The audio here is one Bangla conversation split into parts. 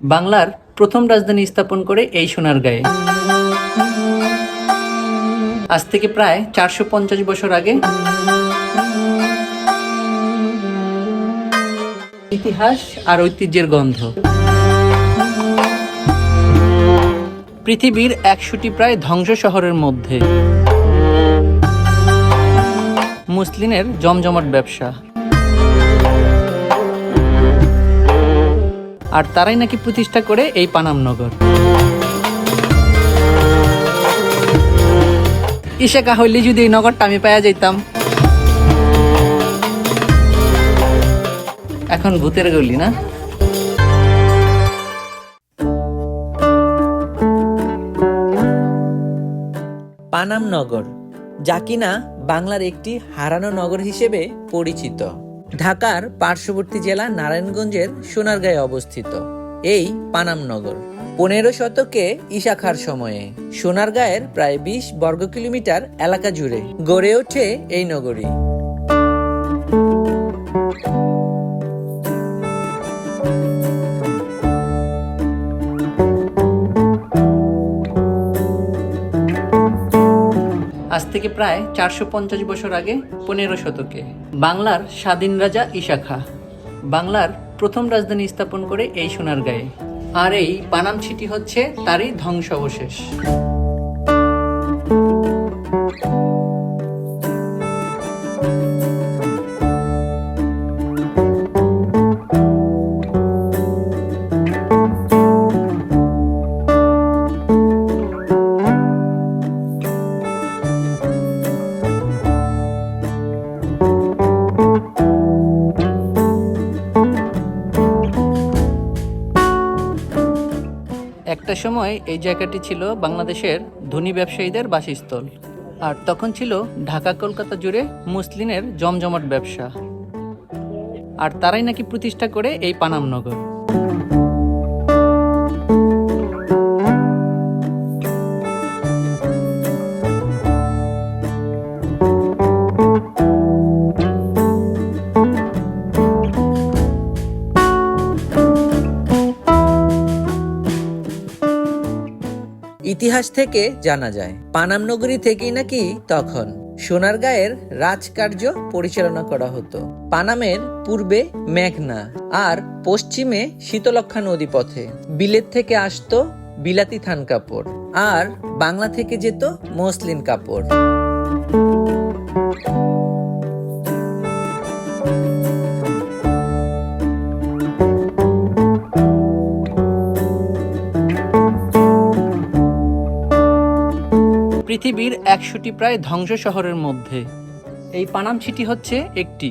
বাংলার প্রথম রাজধানী স্থাপন করে এই সোনারগাঁয়ে আজ থেকে প্রায় চারশো পঞ্চাশ বছর আগে ইতিহাস আর ঐতিহ্যের গন্ধ। পৃথিবীর একশোটি প্রায় ধ্বংস শহরের মধ্যে। মুসলিমের জমজমাট ব্যবসা। আর তারাই নাকি প্রতিষ্ঠা করে এই পানাম নগর। ইশাকা হইলে যদি এই নগরটা আমি পাওয়া যাইতাম। এখন ভূতের গলি, না? পানাম নগর, যা কিনা বাংলার একটি হারানো নগর হিসেবে পরিচিত। ঢাকার পার্শ্ববর্তী জেলা নারায়ণগঞ্জের সোনারগাঁয়ে অবস্থিত। এই পানাম নগর পনেরো শতকে ইশাখার সময়ে। সোনারগাঁয়ের প্রায় বিশ বর্গ কিলোমিটার এলাকা জুড়ে গড়ে ওঠে এই নগরী। আজ থেকে প্রায় চারশো পঞ্চাশ বছর আগে পনেরো শতকে। বাংলার স্বাধীন রাজা ইশাখা। বাংলার প্রথম রাজধানী স্থাপন করে এই সোনার সোনারগাঁয়ে। আর এই পানাম ছিটি হচ্ছে তারই ধ্বংসাবশেষ। একটা সময় এই জায়গাটি ছিল বাংলাদেশের ধনী ব্যবসায়ীদের বাসস্থল। আর তখন ছিল ঢাকা কলকাতা জুড়ে মুসলিমের জমজমাট ব্যবসা। আর তারাই নাকি প্রতিষ্ঠা করে এই পানাম ইতিহাস থেকে জানা যায়, পানাম নগরী থেকেই নাকি তখন সোনারগাঁয়ের রাজকার্য পরিচালনা করা হতো। পানামের পূর্বে মেঘনা আর পশ্চিমে শীতলক্ষা নদী পথে বিলেত থেকে আসতো বিলাতি থান কাপড় আর বাংলা থেকে যেত মসলিন কাপড়। পৃথিবীর একশোটি প্রায় ধ্বংস শহরের মধ্যে। এই পানাম সিটি হচ্ছে একটি।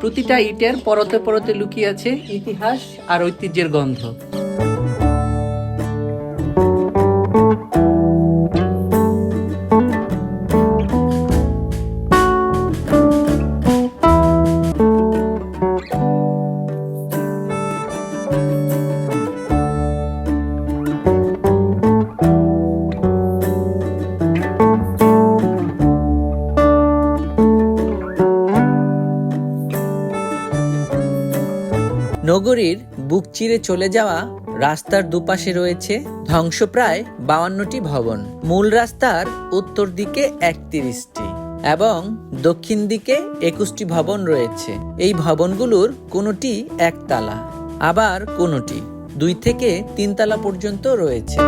প্রতিটা ইটের পরতে পরতে লুকিয়ে আছে ইতিহাস আর ঐতিহ্যের গন্ধ। নগরীর বুক চিরে চলে যাওয়া রাস্তার দুপাশে রয়েছে ধ্বংসপ্রায় বাউান্নটি ভবন। মূল রাস্তার উত্তর দিকে একত্রিশটি এবং দক্ষিণ দিকে একুশটি ভবন রয়েছে। এই ভবনগুলোর কোনোটি একতলা, আবার কোনোটি দুই থেকে তিনতলা পর্যন্ত রয়েছে।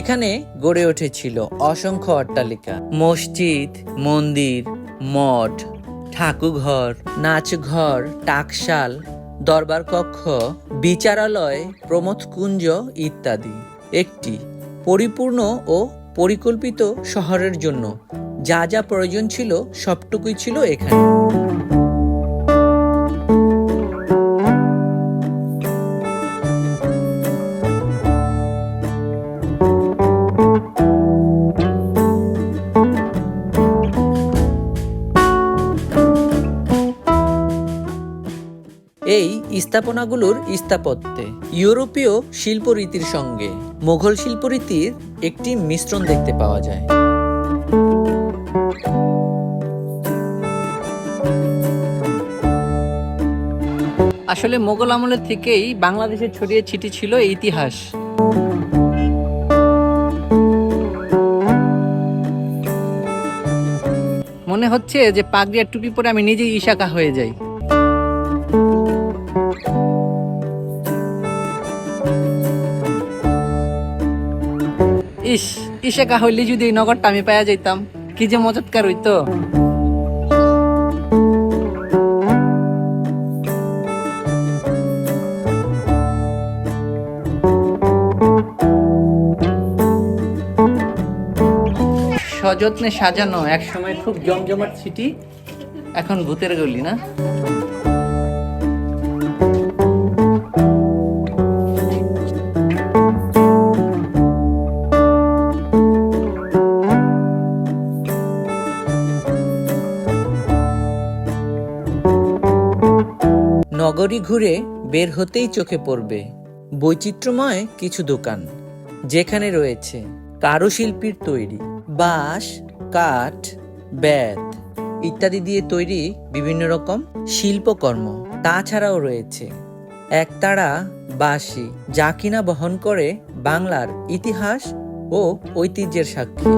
এখানে গড়ে উঠেছিল অসংখ্য অট্টালিকা। মসজিদ, মন্দির, মঠ, ঠাকুরঘর, নাচঘর, টাকশাল দরবার কক্ষ বিচারালয়, প্রমোদকুঞ্জ ইত্যাদি। একটি পরিপূর্ণ ও পরিকল্পিত শহরের জন্য যা যা প্রয়োজন ছিল সবটুকুই ছিল এখানে। স্থাপনাগুলোর স্থাপত্যে। ইউরোপীয় শিল্পরীতির সঙ্গে মোঘল শিল্পরীতির একটি মিশ্রণ দেখতে পাওয়া যায়। আসলে মোগল আমলের থেকেই বাংলাদেশে ছড়িয়ে ছিটি ছিল ইতিহাস। মনে হচ্ছে যে পাগড়ি আর টুপি পরে আমি নিজেই ইশাকা হয়ে যাই। ইস ইশাকা হইলে যদি এই নগরটা আমি পাওয়া যাইতাম, কি যে মজাৎকার হইতো। সযত্নে সাজানো এক সময় খুব জমজমাট সিটি, এখন ভূতের গলি না? নগরী ঘুরে বের হতেই চোখে পড়বে। বৈচিত্র্যময় কিছু দোকান, যেখানে রয়েছে কারুশিল্পীর তৈরি, বাঁশ, কাঠ বেত ইত্যাদি দিয়ে তৈরি বিভিন্ন রকম শিল্পকর্ম। তাছাড়াও রয়েছে একতারা বাঁশি, যা কিনা বহন করে বাংলার ইতিহাস ও ঐতিহ্যের সাক্ষী।